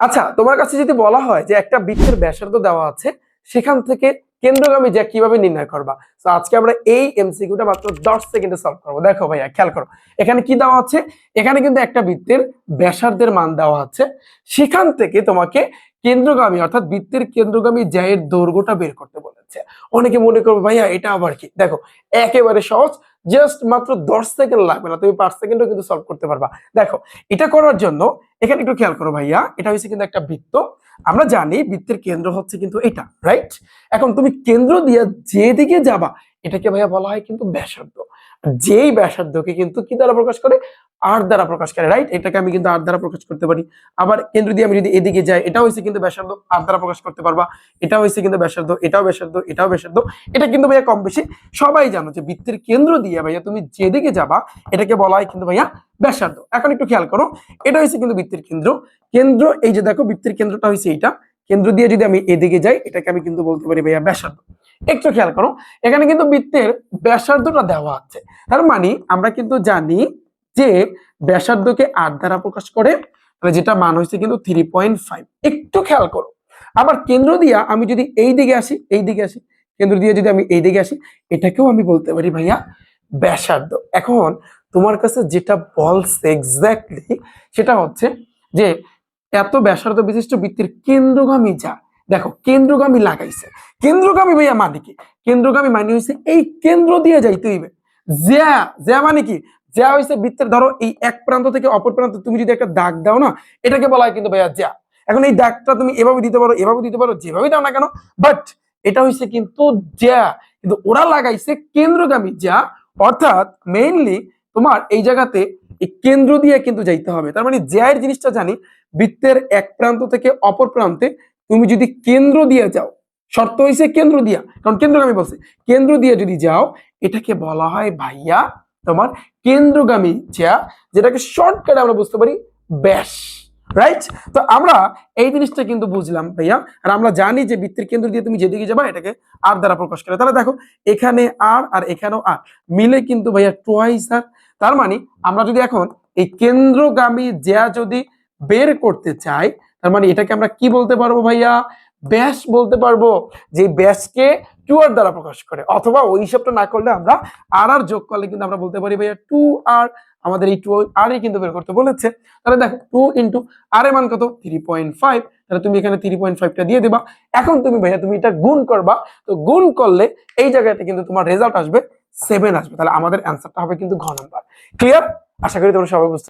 আচ্ছা তোমার কাছে যদি বলা হয় যে একটা বৃত্তের ব্যাসার্ধ দেওয়া আছে, সেখান থেকে কেন্দ্রগামী জ্যা কীভাবে নির্ণয় করবা? তো আজকে আমরা এই এমসিকিউটা মাত্র দশ সেকেন্ডে সলভ করব। দেখো ভাইয়া, খেয়াল করো। এখানে কি দেওয়া আছে? এখানে কিন্তু একটা বৃত্তের ব্যাসার্ধের মান দেওয়া আছে। সেখান থেকে তোমাকে কেন্দ্রগামী, অর্থাৎ বৃত্তের কেন্দ্রগামী জ্যায়ের দৈর্ঘ্যটা বের করতে বলেছে। অনেকে মনে করবে, ভাইয়া, এটা আবার কি? দেখো, একেবারে সহজ। জাস্ট মাত্র দশ সেকেন্ড লাগবে না, তুমি পাঁচ সেকেন্ডও কিন্তু সলভ করতে পারবা। দেখো, এটা করার জন্য এখানে একটু খেয়াল করো ভাইয়া, এটা হয়েছে কিন্তু একটা বৃত্ত। আমরা জানি বৃত্তের কেন্দ্র হচ্ছে কিন্তু এটা রাইট এখন তুমি কেন্দ্র দিয়ে যেদিকে যাবা, এটাকে ভাইয়া বলা হয় কিন্তু ব্যাসার্ধ। যেই ব্যাসার্ধকে কিন্তু কি দ্বারা প্রকাশ করে? আর দ্বারা প্রকাশ করে রাইট এটাকে আমি কিন্তু আর দ্বারা প্রকাশ করতে পারি। আবার কেন্দ্র দিয়ে আমি যদি এদিকে যাই এটা হচ্ছে কিন্তু ব্যাসার্ধ আর দ্বারা প্রকাশ করতে পারবা। এটা হয়েছে কিন্তু ব্যাসার্ধ, এটাও ব্যাসার্ধ এটাও ব্যাসার্ধ। এটা কিন্তু ভাইয়া কম বেশি সবাই জানো যে বৃত্তের কেন্দ্র দিয়ে ভাইয়া তুমি যেদিকে যাবা, এটাকে বলা হয় কিন্তু ভাইয়া ব্যাসার্ধ। এখন একটু খেয়াল করো, এটা হচ্ছে কিন্তু বৃত্তের কেন্দ্র। কেন্দ্র, এই যে দেখো বৃত্তের কেন্দ্রটা হচ্ছে এটা কেন্দ্র দিয়ে যদি আমি এদিকে যাই, এটাকে আমি কিন্তু বলতে পারি ভাইয়া ব্যাসার্ধ। একটু খেয়াল করো, এখানে কিন্তু বৃত্তের ব্যাসার্ধটা দেওয়া আছে। তার মানে আমরা কিন্তু জানি যে ব্যাসার্ধকে আট দ্বারা প্রকাশ করে, তাহলে যেটা মান হয়েছে কিন্তু থ্রি পয়েন্ট ফাইভ একটু খেয়াল করো। আবার কেন্দ্র দিয়া আমি যদি এই দিকে আসি, এই দিকে আসি, কেন্দ্র দিয়ে যদি আমি এই দিকে আসি, এটাকেও আমি বলতে পারি ভাইয়া ব্যাসার্ধ। এখন তোমার কাছে যেটা বলছে এক্স্যাক্টলি সেটা হচ্ছে যে এত ব্যাসার্ধ বিশিষ্ট বৃত্তির কেন্দ্রগামী যা, দেখো কেন্দ্রগামী লাগাইছে। কেন্দ্রগামী ভাইয়া মানে কি? কেন্দ্রগামী মানে হয়েছে এই কেন্দ্র দিয়ে যাইতে হইবে। জ্যা জ্যা মানে কি? জ্যা হয়েছে বৃত্তের, ধরো এই এক প্রান্ত থেকে অপর প্রান্ত তুমি যদি একটা দাগ দাও না, এটাকে বলা হয় কিন্তু ভাইয়া জ্যা এখন এই দাগটা তুমি এভাবে দিতে পারো, এভাবে দিতে পারো, যেভাবে দাও না কেন বাট এটা হয়েছে কিন্তু জ্যা কিন্তু ওরা লাগাইছে কেন্দ্রগামী যা, অর্থাৎ মেইনলি তোমার এই জায়গাতে এই কেন্দ্র দিয়ে কিন্তু যাইতে হবে। তার মানে জ্যায়ের জিনিসটা জানি, বৃত্তের এক প্রান্ত থেকে অপর প্রান্তে তুমি যদি কেন্দ্র দিয়ে যাও, শর্ত হয়েছে কেন্দ্র দিয়া। কারণ কেন্দ্রগামী বলছে, কেন্দ্র দিয়ে যদি যাও, এটাকে বলা হয় ভাইয়া তোমার কেন্দ্রগামী যা যেটাকে শর্টকাটে আমরা বুঝতে পারি ব্যাস রাইট তো আমরা এই জিনিসটা কিন্তু বুঝলাম ভাইয়া, আর আমরা জানি যে বৃত্তির কেন্দ্র দিয়ে তুমি যেদিকে যাবা, এটাকে আর দ্বারা প্রকাশ করে। তাহলে দেখো, এখানে আর আর এখানেও আর মিলে কিন্তু ভাইয়া টোয়াইস আর তার মানে আমরা যদি এখন এই কেন্দ্রগামী জ্যা যদি বের করতে চাই, তার মানে এটাকে আমরা কি বলতে পারব ভাইয়া? ব্যাস বলতে পারব। যে ব্যাসকে টু আর দ্বারা প্রকাশ করে, অথবা ওই হিসাবটা না করলে আমরা আর আর যোগ করলে কিন্তু আমরা বলতে পারি ভাইয়া টু আর আমাদের এই টু আর কিন্তু বের করতে বলেছে। তাহলে দেখো টু ইন্টু আর এর মান কত? থ্রি পয়েন্ট ফাইভ তাহলে তুমি এখানে থ্রি পয়েন্ট ফাইভটা দিয়ে দিবা। এখন তুমি ভাইয়া তুমি এটা গুণ করবা। তো গুণ করলে এই জায়গাতে কিন্তু তোমার রেজাল্ট আসবে সেভেন আসবে। তাহলে আমাদের অ্যান্সারটা হবে কিন্তু ঘ নাম্বার ক্লিয়ার আশা করি তোমরা সবাই বুঝতে